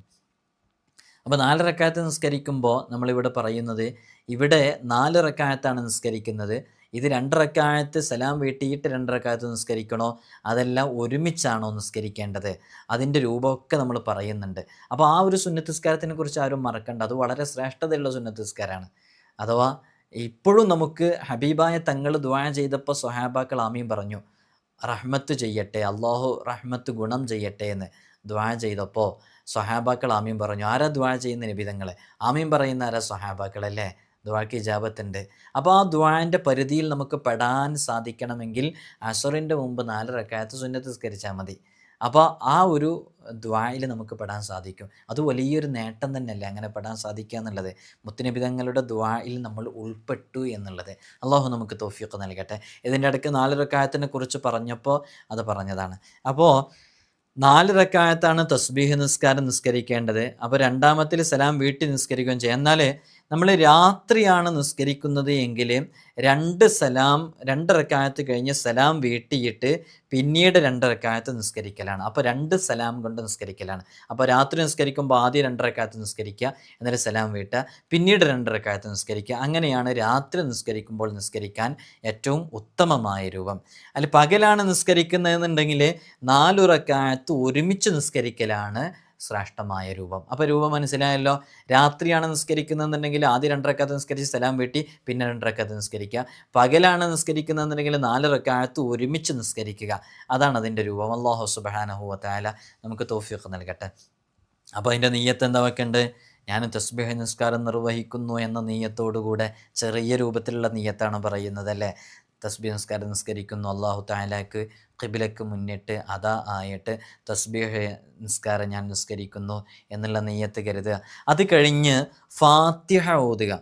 Speaker 1: അപ്പോൾ നാല് നിസ്കരിക്കുമ്പോൾ നമ്മളിവിടെ പറയുന്നത് ഇവിടെ നാല് റക്കായത്താണ് നിസ്കരിക്കുന്നത്. ഇത് രണ്ട് റക്കായത്ത് സലാം വീട്ടിയിട്ട് രണ്ട് റക്കായത്ത് നിസ്കരിക്കണോ? അതെല്ലാം ഒരുമിച്ചാണോ നിസ്കരിക്കേണ്ടത്? അതിന്റെ രൂപമൊക്കെ നമ്മൾ പറയുന്നുണ്ട്. അപ്പോൾ ആ ഒരു സുന്നത്തിസ്കാരത്തിനെ കുറിച്ച് ആരും മറക്കണ്ട. അത് വളരെ ശ്രേഷ്ഠതയുള്ള സുന്നത്തിസ്കാരമാണ് അഥവാ ഇപ്പോഴും നമുക്ക് ഹബീബായ തങ്ങൾ ദ്വാ ചെയ്തപ്പോൾ സ്വഹാബാക്കൾ ആമീൻ പറഞ്ഞു റഹ്മത്ത് ചെയ്യട്ടെ അള്ളാഹു റഹ്മത്ത് ഗുണം ചെയ്യട്ടെ എന്ന് ദ്വാ ചെയ്തപ്പോൾ സ്വഹാബാക്കൾ ആമീൻ പറഞ്ഞു. ആരാ ദ്വാ ചെയ്യുന്ന നിബിതങ്ങളെ ആമീൻ പറയുന്ന ആരാ സ്വഹാബാക്കളല്ലേ ദ്വാക്ക് ഇജാബത്തുണ്ട്. അപ്പോൾ ആ ദ്വാന്റെ പരിധിയിൽ നമുക്ക് പെടാൻ സാധിക്കണമെങ്കിൽ അസറിന്റെ മുമ്പ് നാല് റക്കായത്ത് സുന്നത്ത് നിസ്കരിച്ചാൽ മതി. അപ്പോൾ ആ ഒരു ദ്വായിൽ നമുക്ക് പെടാൻ സാധിക്കും. അത് വലിയൊരു നേട്ടം തന്നെയല്ലേ അങ്ങനെ പെടാൻ സാധിക്കുക എന്നുള്ളത്? മുത്തുനിബിതങ്ങളുടെ ദ്വായിൽ നമ്മൾ ഉൾപ്പെട്ടു എന്നുള്ളത്. അള്ളാഹു നമുക്ക് തോഫിയൊക്കെ നൽകട്ടെ. ഇതിന്റെ ഇടയ്ക്ക് നാല് റക്കായത്തിനെ കുറിച്ച് പറഞ്ഞപ്പോൾ അത് പറഞ്ഞതാണ്. അപ്പോൾ നാല് റക്കായത്താണ് തസ്ബീഹ് നിസ്കാരം നിസ്കരിക്കേണ്ടത്. അപ്പോൾ രണ്ടാമത്തിൽ സലാം വീട്ടിൽ നിസ്കരിക്കുകയും ചെയ്യും. എന്നാൽ നമ്മൾ രാത്രിയാണ് നിസ്കരിക്കുന്നത് എങ്കിൽ രണ്ട് സലാം രണ്ട് റക്കായത്ത് കഴിഞ്ഞ് സലാം വീട്ടിയിട്ട് പിന്നീട് രണ്ട് റക്കായത്ത് നിസ്കരിക്കലാണ്. അപ്പോൾ രണ്ട് സലാം കൊണ്ട് നിസ്കരിക്കലാണ്. അപ്പോൾ രാത്രി നിസ്കരിക്കുമ്പോൾ ആദ്യം രണ്ട് റക്കായത്ത് നിസ്കരിക്കുക എന്നിട്ട് സലാം വീട്ടുക പിന്നീട് രണ്ട് റക്കായത്ത് നിസ്കരിക്കുക. അങ്ങനെയാണ് രാത്രി നിസ്കരിക്കുമ്പോൾ നിസ്കരിക്കാൻ ഏറ്റവും ഉത്തമമായ രൂപം. അല്ല പകലാണ് നിസ്കരിക്കുന്നതെന്നുണ്ടെങ്കിൽ നാലു റക്കായത്ത് ഒരുമിച്ച് നിസ്കരിക്കലാണ് ശ്രേഷ്ഠമായ രൂപം. അപ്പോൾ രൂപം മനസ്സിലായല്ലോ? രാത്രിയാണ് നിസ്കരിക്കുന്നതെന്നുണ്ടെങ്കിൽ ആദ്യം രണ്ടരക്കാത്ത നിസ്കരിച്ച് സ്ഥലം വീട്ടി പിന്നെ രണ്ടരക്കാത്ത നിസ്കരിക്കുക. പകലാണ് നിസ്കരിക്കുന്നതെന്നുണ്ടെങ്കിൽ നാലരക്കാലത്ത് ഒരുമിച്ച് നിസ്കരിക്കുക. അതാണ് അതിന്റെ രൂപം. അള്ളാഹു സുബാനഹുവ താല നമുക്ക് തോഫിയൊക്കെ നൽകട്ടെ. അപ്പോൾ അതിന്റെ നെയ്യത്ത് എന്താ വെക്കേണ്ടത് ഞാൻ തസ്ബിഹ നിസ്കാരം നിർവഹിക്കുന്നു എന്ന നീയത്തോടുകൂടെ ചെറിയ രൂപത്തിലുള്ള നീയത്താണ് പറയുന്നത് അല്ലേ? തസ്ബീഹ് നമസ്കാരം നിസ്കരിക്കുന്നു അള്ളാഹു താലാക്ക് കിബിലക്ക് മുന്നിട്ട് അതാ ആയിട്ട് തസ്ബീഹ് നിസ്കാരം ഞാൻ നിസ്കരിക്കുന്നു എന്നുള്ള നെയ്യത്ത് കരുതുക. അത് കഴിഞ്ഞ് ഫാത്തിഹ ഓതുക.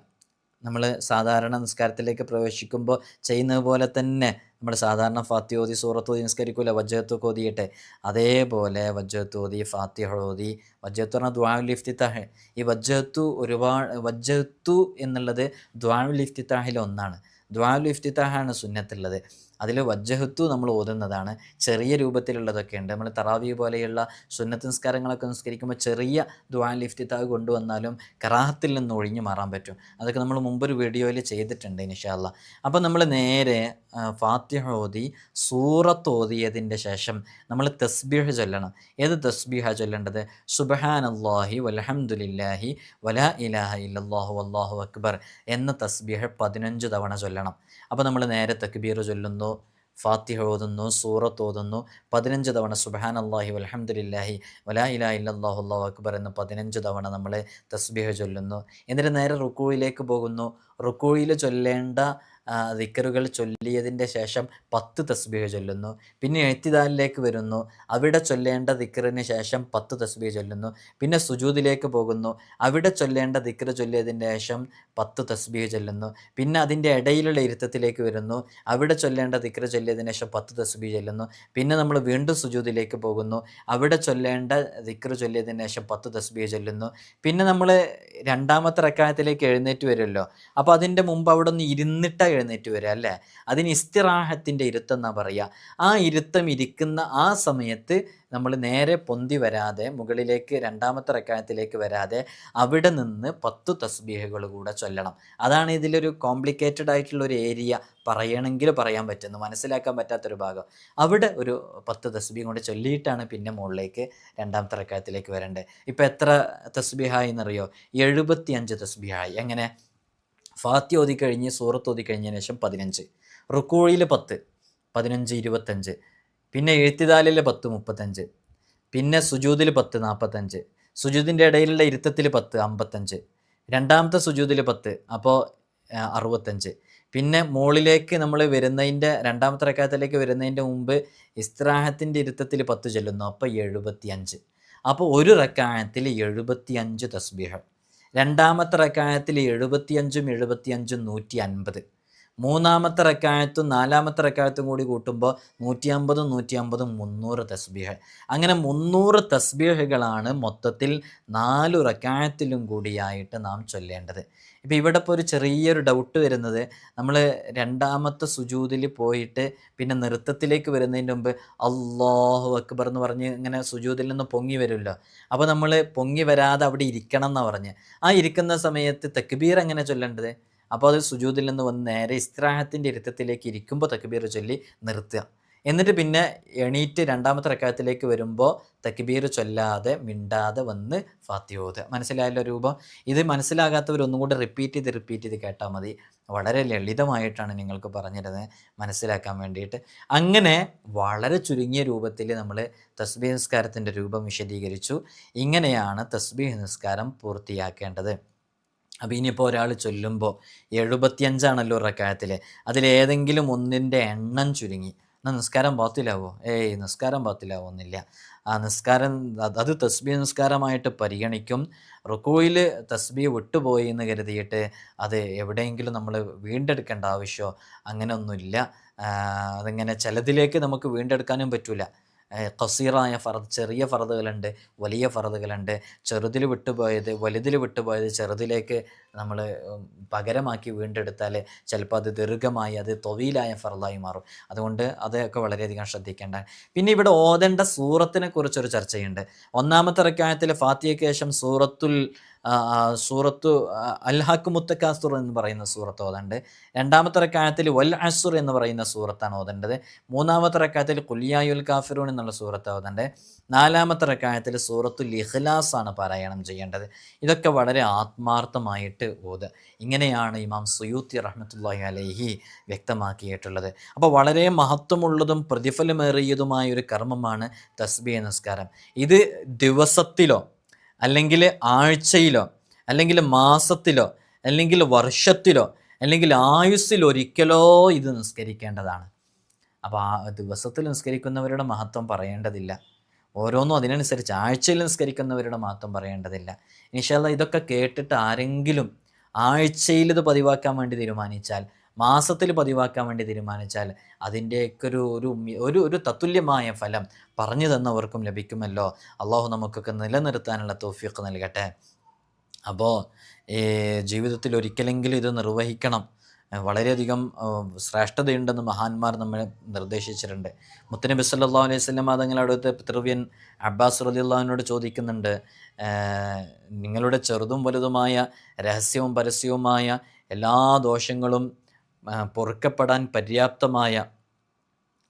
Speaker 1: നമ്മൾ സാധാരണ നിസ്കാരത്തിലേക്ക് പ്രവേശിക്കുമ്പോൾ ചെയ്യുന്നത് പോലെ തന്നെ നമ്മൾ സാധാരണ ഫാത്തി ഓതി സൂറത്ത് ഓതി നിസ്കരിക്കൂല വജ്ജത്തൊക്കെ ഓതിയിട്ട്. അതേപോലെ വജ്ജത്ത് ഓതി ഫാത്തിഹ ഓതി. വജ്ജത്ത് പറഞ്ഞാൽ ദ്വാഉൽ ഇഫ്തിത്താഹ് ഈ വജ്ജത്തു ഒരുപാട് വജ്ജത്തു എന്നുള്ളത് ദ്വാഉൽ ഇഫ്തിത്താഹിൽ ഒന്നാണ് ദ്വാലു ഇഫ്തിത്താഹാണ് സുന്നത്തുള്ളത്. അതിൽ വജ്ജഹത്തു നമ്മൾ ഓതുന്നതാണ്. ചെറിയ രൂപത്തിലുള്ളതൊക്കെ ഉണ്ട്. നമ്മൾ തറാവി പോലെയുള്ള സുന്നത്ത് നിസ്കാരങ്ങളൊക്കെ നിസ്കരിക്കുമ്പോൾ ചെറിയ ദ്വാൽ ലിഫ്റ്റിത്താവ് കൊണ്ടുവന്നാലും കറാഹത്തിൽ നിന്ന് ഒഴിഞ്ഞു മാറാൻ പറ്റും. അതൊക്കെ നമ്മൾ മുമ്പൊരു വീഡിയോയിൽ ചെയ്തിട്ടുണ്ട് ഇൻഷാല്ല അപ്പോൾ നമ്മൾ നേരെ ഫാത്തിഹ ഓതി സൂറത്ത് ഓതിയതിന്റെ ശേഷം നമ്മൾ തസ്ബീഹ് ചൊല്ലണം. ഏത് തസ്ബീഹ ചൊല്ലേണ്ടത്? സുബഹാൻ അള്ളാഹി വലഹമുല്ലാഹി വലാ ഇലാഹ ഇല്ലാഹു അള്ളാഹു അക്ബർ എന്ന തസ്ബീഹ് പതിനഞ്ച് തവണ ചൊല്ലണം. അപ്പോൾ നമ്മൾ നേരെ തക്ബീർ ചൊല്ലുന്നു ഫാത്തിഹ ഓതുന്നു സൂറത്ത് ഓതുന്നു. പതിനഞ്ച് തവണ സുബാൻ അള്ളാഹി വലഹമുല്ലാഹി വലാ ഇലാ അല്ലാഹു അക്ബർ എന്ന് പതിനഞ്ച് തവണ നമ്മൾ തസ്ബീഹ ചൊല്ലുന്നു. എന്നിട്ട് നേരെ റുക്കൂയിലേക്ക് പോകുന്നു. റുക്കൂയിൽ ചൊല്ലേണ്ട ദിക്കറുകൾ ചൊല്ലിയതിന്റെ ശേഷം പത്ത് തസ്ബീഹ് ചൊല്ലുന്നു. പിന്നെ എഴുത്തിദാലിലേക്ക് വരുന്നു. അവിടെ ചൊല്ലേണ്ട ദിക്കറിന് ശേഷം പത്ത് തസ്ബീഹ് ചൊല്ലുന്നു. പിന്നെ സുജൂദിലേക്ക് പോകുന്നു. അവിടെ ചൊല്ലേണ്ട ദിക്കർ ചൊല്ലിയതിന്റെ ശേഷം പത്ത് തസ്ബീഹ് ചൊല്ലുന്നു. പിന്നെ അതിന്റെ ഇടയിലുള്ള ഇരുത്തത്തിലേക്ക് വരുന്നു. അവിടെ ചൊല്ലേണ്ട ദിക്കർ ചൊല്ലിയതിന് ശേഷം പത്ത് തസ്ബീഹ് ചൊല്ലുന്നു. പിന്നെ നമ്മൾ വീണ്ടും സുജൂദിലേക്ക് പോകുന്നു. അവിടെ ചൊല്ലേണ്ട ദിക്കർ ചൊല്ലിയതിന് ശേഷം പത്ത് തസ്ബീഹ് ചൊല്ലുന്നു. പിന്നെ നമ്മൾ രണ്ടാമത്തെ റക്കായത്തിലേക്ക് എഴുന്നേറ്റ് വരുമല്ലോ. അപ്പോൾ അതിന്റെ മുമ്പ് അവിടെ ഒന്ന് ഇരുന്നിട്ടാണ് എഴുന്നേറ്റ് വരിക അല്ലേ? അതിന് ഇസ്തിറാഹത്തിന്റെ ഇരുത്തം എന്നാ പറയുക ആ ഇരുത്തം ഇരിക്കുന്ന ആ സമയത്ത് നമ്മൾ നേരെ പൊന്തി വരാതെ മുകളിലേക്ക് രണ്ടാമത്തെ റക്കായത്തിലേക്ക് വരാതെ അവിടെ നിന്ന് പത്ത് തസ്ബീഹകൾ കൂടെ ചൊല്ലണം. അതാണ് ഇതിലൊരു കോംപ്ലിക്കേറ്റഡ് ആയിട്ടുള്ള ഒരു ഏരിയ പറയണമെങ്കിൽ പറയാൻ പറ്റുന്നു മനസ്സിലാക്കാൻ പറ്റാത്തൊരു ഭാഗം. അവിടെ ഒരു പത്ത് തസ്ബീഹ് കൊണ്ട് ചൊല്ലിയിട്ടാണ് പിന്നെ മുകളിലേക്ക് രണ്ടാമത്തെ റക്കായത്തിലേക്ക് വരേണ്ടത്. ഇപ്പം എത്ര തസ്ബീഹായി എന്നറിയോ? എഴുപത്തി അഞ്ച് തസ്ബീഹായി. എങ്ങനെ? ഫാത്തി ഓതിക്കഴിഞ്ഞ് സൂറത്ത് ഓതിക്കഴിഞ്ഞതിന് ശേഷം പതിനഞ്ച്. റുക്കോഴിയിൽ പത്ത് പതിനഞ്ച് ഇരുപത്തഞ്ച്. പിന്നെ എഴുത്തിതാലിൽ പത്ത് മുപ്പത്തഞ്ച്. പിന്നെ സുജൂതിൽ പത്ത് നാൽപ്പത്തഞ്ച് സുജൂതിന്റെ ഇടയിലുള്ള ഇരുത്തത്തിൽ പത്ത് അമ്പത്തഞ്ച്. രണ്ടാമത്തെ സുജൂതിൽ പത്ത് അപ്പോൾ അറുപത്തഞ്ച്. പിന്നെ മുകളിലേക്ക് നമ്മൾ വരുന്നതിന്റെ രണ്ടാമത്തെ റക്കാത്തിലേക്ക് വരുന്നതിന്റെ മുമ്പ് ഇസ്ത്രാഹത്തിന്റെ ഇരുത്തത്തിൽ പത്ത് ചെല്ലുന്നു അപ്പോൾ എഴുപത്തി അഞ്ച് അപ്പോൾ ഒരു റക്കായത്തിൽ എഴുപത്തി അഞ്ച് തസ്ബീഹ്. രണ്ടാമത്തെ റക്കായത്തിൽ എഴുപത്തിയഞ്ചും എഴുപത്തിയഞ്ചും നൂറ്റി അൻപത്. മൂന്നാമത്തെ റക്കായത്തും നാലാമത്തെ റക്കായത്തും കൂടി കൂട്ടുമ്പോൾ നൂറ്റി അമ്പതും നൂറ്റി അമ്പതും മുന്നൂറ് തസ്ബീഹ്. അങ്ങനെ മുന്നൂറ് തസ്ബീഹുകളാണ് മൊത്തത്തിൽ നാലു റക്കായത്തിലും കൂടിയായിട്ട് നാം ചൊല്ലേണ്ടത്. ഇപ്പോൾ ഇവിടെ ഇപ്പോൾ ഒരു ചെറിയൊരു ഡൗട്ട് വരുന്നത്. നമ്മൾ രണ്ടാമത്തെ സുജൂതിൽ പോയിട്ട് പിന്നെ നൃത്തത്തിലേക്ക് വരുന്നതിന് മുമ്പ് അള്ളാഹു അക്ബർ എന്ന് പറഞ്ഞ് ഇങ്ങനെ സുജൂതിൽ നിന്ന് പൊങ്ങി വരുമല്ലോ. അപ്പോൾ നമ്മൾ പൊങ്ങി വരാതെ അവിടെ ഇരിക്കണം എന്നാണ് പറഞ്ഞ് ആ ഇരിക്കുന്ന സമയത്ത് തക്ബീർ എങ്ങനെ ചൊല്ലേണ്ടത്? അപ്പോൾ അത് സുജൂതിൽ നിന്ന് വന്ന് നേരെ ഇസ്ത്രാഹത്തിന്റെ ഇരുത്തത്തിലേക്ക് ഇരിക്കുമ്പോൾ തക്ബീർ ചൊല്ലി നിർത്തുക. എന്നിട്ട് പിന്നെ എണീറ്റ് രണ്ടാമത്തെ റക്കായത്തിലേക്ക് വരുമ്പോൾ തക്ബീർ ചൊല്ലാതെ മിണ്ടാതെ വന്ന് ഫാത്തിയോത് മനസ്സിലായല്ലോ രൂപം? ഇത് മനസ്സിലാകാത്തവർ ഒന്നും കൂടി റിപ്പീറ്റ് ചെയ്ത് റിപ്പീറ്റ് ചെയ്ത് കേട്ടാൽ മതി. വളരെ ലളിതമായിട്ടാണ് നിങ്ങൾക്ക് പറഞ്ഞിരുന്നത് മനസ്സിലാക്കാൻ വേണ്ടിയിട്ട്. അങ്ങനെ വളരെ ചുരുങ്ങിയ രൂപത്തിൽ നമ്മൾ തസ്ബീഹ് നിസ്കാരത്തിന്റെ രൂപം വിശദീകരിച്ചു. ഇങ്ങനെയാണ് തസ്ബീഹ് നിസ്കാരം പൂർത്തിയാക്കേണ്ടത്. അപ്പോൾ ഇനിയിപ്പോൾ ഒരാൾ ചൊല്ലുമ്പോൾ എഴുപത്തിയഞ്ചാണല്ലോ റക്കായത്തിൽ അതിലേതെങ്കിലും ഒന്നിന്റെ എണ്ണം ചുരുങ്ങി. എന്നാൽ നിസ്കാരം പാത്തിലാവോ ഏയ് നിസ്കാരം പാത്തിലാവൊന്നില്ല ആ നിസ്കാരം അത് തസ്ബി നിസ്കാരമായിട്ട് പരിഗണിക്കും. റുക്കോയിൽ തസ്ബി വിട്ടുപോയി എന്ന് കരുതിയിട്ട് അത് എവിടെയെങ്കിലും നമ്മൾ വീണ്ടെടുക്കേണ്ട ആവശ്യമോ? അങ്ങനെയൊന്നുമില്ല അതിങ്ങനെ ചിലതിലേക്ക് നമുക്ക് വീണ്ടെടുക്കാനും പറ്റൂല. കസീറായ ഫറദ് ചെറിയ ഫറദുകളുണ്ട് വലിയ ഫറദുകളുണ്ട്. ചെറുതിൽ വിട്ടുപോയത് വലുതിൽ വിട്ടുപോയത് ചെറുതിലേക്ക് നമ്മൾ പകരമാക്കി വീണ്ടെടുത്താൽ ചിലപ്പോൾ അത് ദീർഘമായി അത് തൊവിയിലായ ഫറദായി മാറും. അതുകൊണ്ട് അതൊക്കെ വളരെയധികം ശ്രദ്ധിക്കേണ്ട. പിന്നെ ഇവിടെ ഓതേണ്ട സൂറത്തിനെ കുറിച്ചൊരു ചർച്ചയുണ്ട്. ഒന്നാമത്തെ റക്കായത്തിൽ ഫാത്തിയക്കേശം സൂറത്തുൽ സൂറത്തു അൽഹാക്ക് മുത്തക്കാസുർ എന്ന് പറയുന്ന സൂറത്ത് ഓതണ്ട്. രണ്ടാമത്തെ റക്കായത്തിൽ വൽ അസുർ എന്ന് പറയുന്ന സൂറത്താണ് ഓതേണ്ടത്. മൂന്നാമത്തെ റക്കായത്തിൽ കുലിയായുൽ കാഫിറൂൺ എന്നുള്ള സൂറത്ത് ഓതണ്ട്. നാലാമത്തെ റക്കായത്തിൽ സൂറത്തുൽ ഇഖ്ലാസ് ആണ് പാരായണം ചെയ്യേണ്ടത്. ഇതൊക്കെ വളരെ ആത്മാർത്ഥമായിട്ട് ഓത് ഇങ്ങനെയാണ് ഇമാം സുയൂത്തി റഹ്മത്തുല്ലാഹി അലൈഹി വ്യക്തമാക്കിയിട്ടുള്ളത്. അപ്പോൾ വളരെ മഹത്വമുള്ളതും പ്രതിഫലമേറിയതുമായ ഒരു കർമ്മമാണ് തസ്ബീഹ് നമസ്കാരം ഇത് ദിവസത്തിലോ അല്ലെങ്കിൽ ആഴ്ചയിലോ അല്ലെങ്കിൽ മാസത്തിലോ അല്ലെങ്കിൽ വർഷത്തിലോ അല്ലെങ്കിൽ ആയുസ്സിൽ ഇത് നിസ്കരിക്കേണ്ടതാണ്. അപ്പോൾ ആ ദിവസത്തിൽ നിസ്കരിക്കുന്നവരുടെ മഹത്വം പറയേണ്ടതില്ല. ഓരോന്നും അതിനനുസരിച്ച് ആഴ്ചയിൽ നിസ്കരിക്കുന്നവരുടെ മഹത്വം പറയേണ്ടതില്ല. ഇൻഷാല്ല ഇതൊക്കെ കേട്ടിട്ട് ആരെങ്കിലും ആഴ്ചയിൽ ഇത് പതിവാക്കാൻ വേണ്ടി തീരുമാനിച്ചാൽ മാസത്തിൽ പതിവാക്കാൻ വേണ്ടി തീരുമാനിച്ചാൽ അതിന്റെയൊക്കെ ഒരു ഒരു ഒരു ഒരു തത്തുല്യമായ ഫലം പറഞ്ഞു തന്നവർക്കും ലഭിക്കുമല്ലോ. അള്ളാഹു നമുക്കൊക്കെ നിലനിർത്താനുള്ള തോഫിയൊക്കെ നൽകട്ടെ. അപ്പോൾ ജീവിതത്തിൽ ഒരിക്കലെങ്കിലും ഇത് നിർവഹിക്കണം. വളരെയധികം ശ്രേഷ്ഠതയുണ്ടെന്ന് മഹാന്മാർ നമ്മളെ നിർദ്ദേശിച്ചിട്ടുണ്ട്. മുത്തനബി സല്ലാ അലൈഹി വസല്ലം തങ്ങളുടെ അടുത്ത് പിതൃവ്യൻ അബ്ബാസ് റളിയല്ലാഹുവിനോട് ചോദിക്കുന്നുണ്ട്. നിങ്ങളുടെ ചെറുതും വലുതുമായ രഹസ്യവും പരസ്യവുമായ എല്ലാ ദോഷങ്ങളും പൊറുക്കപ്പെടാൻ പര്യാപ്തമായ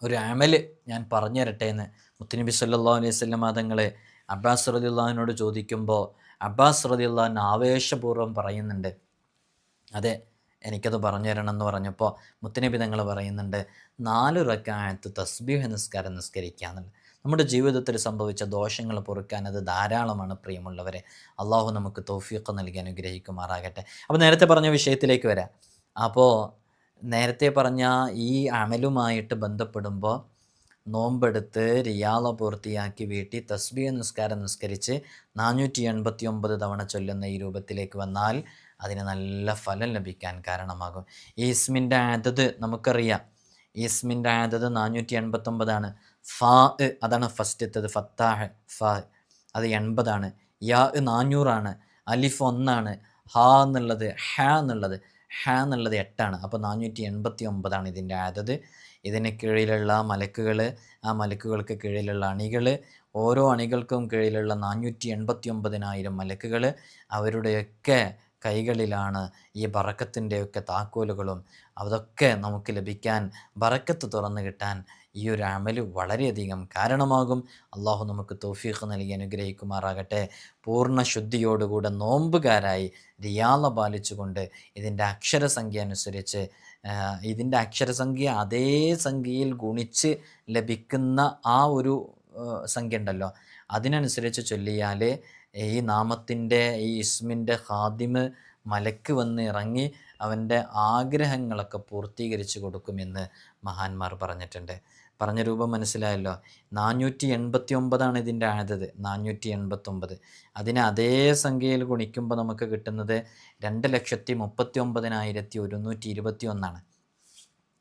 Speaker 1: ഒരു അമൽ ഞാൻ പറഞ്ഞു തരട്ടെ എന്ന് മുത്തനബി സല്ലാ അലൈഹി വസല്ലം തങ്ങളെ അബ്ബാസ് റളിയല്ലാഹുവിനോട് ചോദിക്കുമ്പോൾ അബ്ബാസ് റളിയല്ലാഹു ആവേശപൂർവം പറയുന്നുണ്ട്. അതെ എനിക്കത് പറഞ്ഞു തരണം എന്ന് പറഞ്ഞപ്പോൾ മുത്തനബി തങ്ങൾ പറയുന്നുണ്ട് നാല് റക്കായത്ത് തസ്ബീഹ് നിസ്കാരം നിസ്കരിക്കുക നമ്മുടെ ജീവിതത്തിൽ സംഭവിച്ച ദോഷങ്ങൾ പൊറുക്കാൻ അത് ധാരാളമാണ് പ്രിയമുള്ളവരെ. അള്ളാഹു നമുക്ക് തൗഫീഖ് നൽകി അനുഗ്രഹിക്കുമാറാകട്ടെ. അപ്പോൾ നേരത്തെ പറഞ്ഞ വിഷയത്തിലേക്ക് വരാം. അപ്പോൾ നേരത്തെ പറഞ്ഞ ഈ അമലുമായിട്ട് ബന്ധപ്പെടുമ്പോൾ നോമ്പെടുത്ത് റിയാള പൂർത്തിയാക്കി വീട്ടി തസ്ബിയ നിസ്കാരം നിസ്കരിച്ച് നാനൂറ്റി എൺപത്തി ഒമ്പത് തവണ ചൊല്ലുന്ന ഈ രൂപത്തിലേക്ക് വന്നാൽ അതിന് നല്ല ഫലം ലഭിക്കാൻ കാരണമാകും. ഈ ഇസ്മിന്റെ ആദത് നമുക്കറിയാം. ഈസ്മിന്റെ ആദത് നാനൂറ്റി എൺപത്തൊമ്പതാണ് ഫാ അതാണ് ഫസ്റ്റത്തത്. ഫത്താഹ് ഫാ അത് എൺപതാണ്. യാ നാനൂറാണ്. അലിഫ് ഒന്നാണ്. ഹ എന്നുള്ളത് ഹ എന്നുള്ളത്. ഹ എന്നുള്ളത് എട്ടാണ്. അപ്പോൾ നാനൂറ്റി എൺപത്തി ഒമ്പതാണ് ഇതിന്റെ അതത് ഇതിന് കീഴിലുള്ള മലക്കുകൾ ആ മലക്കുകൾക്ക് കീഴിലുള്ള അണികൾ ഓരോ അണികൾക്കും കീഴിലുള്ള നാനൂറ്റി എൺപത്തി ഒമ്പതിനായിരം മലക്കുകൾ അവരുടെയൊക്കെ കൈകളിലാണ് ഈ ബറക്കത്തിന്റെയൊക്കെ താക്കോലുകളും അതൊക്കെ നമുക്ക് ലഭിക്കാൻ ബറക്കത്ത് തുറന്നു കിട്ടാൻ ഈ ഒരു അമൽ വളരെയധികം കാരണമാകും. അള്ളാഹു നമുക്ക് തോഫീഖ് നൽകി അനുഗ്രഹിക്കുമാറാകട്ടെ. പൂർണ ശുദ്ധിയോടുകൂടെ നോമ്പുകാരായി റിയാള പാലിച്ചുകൊണ്ട് ഇതിന്റെ അക്ഷരസംഖ്യ അനുസരിച്ച് ഇതിന്റെ അക്ഷരസംഖ്യ അതേ സംഖ്യയിൽ ഗുണിച്ച് ലഭിക്കുന്ന ആ ഒരു സംഖ്യ ഉണ്ടല്ലോ. അതിനനുസരിച്ച് ചൊല്ലിയാൽ ഈ നാമത്തിന്റെ ഈ ഇസ്മിന്റെ ഹാദിമ് മലക്ക് വന്ന് ഇറങ്ങി അവന്റെ ആഗ്രഹങ്ങളൊക്കെ പൂർത്തീകരിച്ച് കൊടുക്കുമെന്ന് മഹാന്മാർ പറഞ്ഞിട്ടുണ്ട്. പറഞ്ഞ രൂപം മനസ്സിലായല്ലോ. നാനൂറ്റി എൺപത്തി ഒമ്പതാണ് ഇതിന്റെ ആഴത് നാനൂറ്റി എൺപത്തൊമ്പത് അതിനെ അതേ സംഖ്യയിൽ ഗുണിക്കുമ്പോൾ നമുക്ക് കിട്ടുന്നത് രണ്ട് ലക്ഷത്തി മുപ്പത്തി ഒമ്പതിനായിരത്തി ഒരുന്നൂറ്റി ഇരുപത്തി ഒന്നാണ്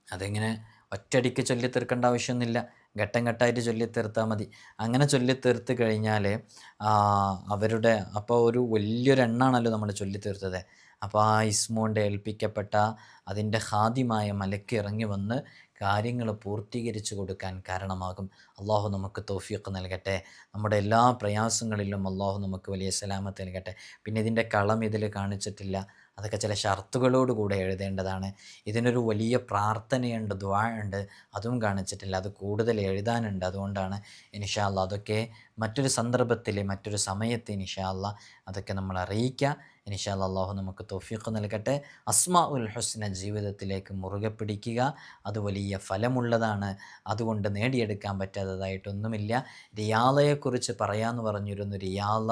Speaker 1: അതിങ്ങനെ ഒറ്റയടിക്ക് ചൊല്ലിത്തീർക്കേണ്ട ആവശ്യമൊന്നുമില്ല. ഘട്ടം ഘട്ടമായിട്ട് ചൊല്ലിത്തീർത്താൽ മതി. അങ്ങനെ ചൊല്ലിത്തീർത്ത് കഴിഞ്ഞാൽ അവരുടെ അപ്പോൾ ഒരു വലിയൊരു എണ്ണാണല്ലോ നമ്മൾ ചൊല്ലിത്തീർത്തത്. അപ്പോൾ ആ ഇസ്മോണ്ട് ഏൽപ്പിക്കപ്പെട്ട അതിന്റെ ഹാദ്യമായ മലക്ക് ഇറങ്ങി വന്ന് കാര്യങ്ങൾ പൂർത്തീകരിച്ചു കൊടുക്കാൻ കാരണമാകും. അള്ളാഹു നമുക്ക് തോഫിയൊക്കെ നൽകട്ടെ. നമ്മുടെ എല്ലാ പ്രയാസങ്ങളിലും അള്ളാഹു നമുക്ക് വലിയ സലാമത്ത് നൽകട്ടെ. പിന്നെ ഇതിന്റെ കളം ഇതിൽ കാണിച്ചിട്ടില്ല. അതൊക്കെ ചില ഷർത്തുകളോടുകൂടെ എഴുതേണ്ടതാണ്. ഇതിനൊരു വലിയ പ്രാർത്ഥനയുണ്ട് ദ്വാ ഉണ്ട്. അതും കാണിച്ചിട്ടില്ല. അത് കൂടുതൽ എഴുതാനുണ്ട്. അതുകൊണ്ടാണ് ഇനിഷാല്ല അതൊക്കെ മറ്റൊരു സന്ദർഭത്തിൽ മറ്റൊരു സമയത്ത് ഇനിഷാല്ല അതൊക്കെ നമ്മൾ അറിയിക്കുക. ഇനിഷാല്ല അള്ളാഹു നമുക്ക് തോഫീഖ് നൽകട്ടെ. അസ്മാ ഉൽ ഹുസ്ന ജീവിതത്തിലേക്ക് മുറുകെ പിടിക്കുക. അത് വലിയ ഫലമുള്ളതാണ്. അതുകൊണ്ട് നേടിയെടുക്കാൻ പറ്റാത്തതായിട്ടൊന്നുമില്ല. റിയാലയെക്കുറിച്ച് പറയാമെന്ന് പറഞ്ഞിരുന്നു റിയാല.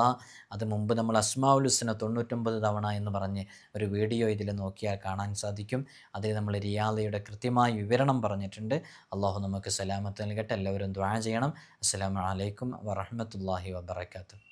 Speaker 1: അത് മുമ്പ് നമ്മൾ അസ്മാ ഉൽ ഹുസ്ന തൊണ്ണൂറ്റൊമ്പത് തവണ എന്ന് പറഞ്ഞ് ഒരു വീഡിയോ ഇതിൽ നോക്കിയാൽ കാണാൻ സാധിക്കും. അതിൽ നമ്മൾ റിയാലയുടെ കൃത്യമായ വിവരണം പറഞ്ഞിട്ടുണ്ട്. അള്ളാഹു നമുക്ക് സലാമത്ത് നൽകട്ടെ. എല്ലാവരും ദ്വാ ചെയ്യണം. അസ്സലാമു അലൈക്കും വറഹ്മത്തുള്ളാഹി വബറകാതുഹു.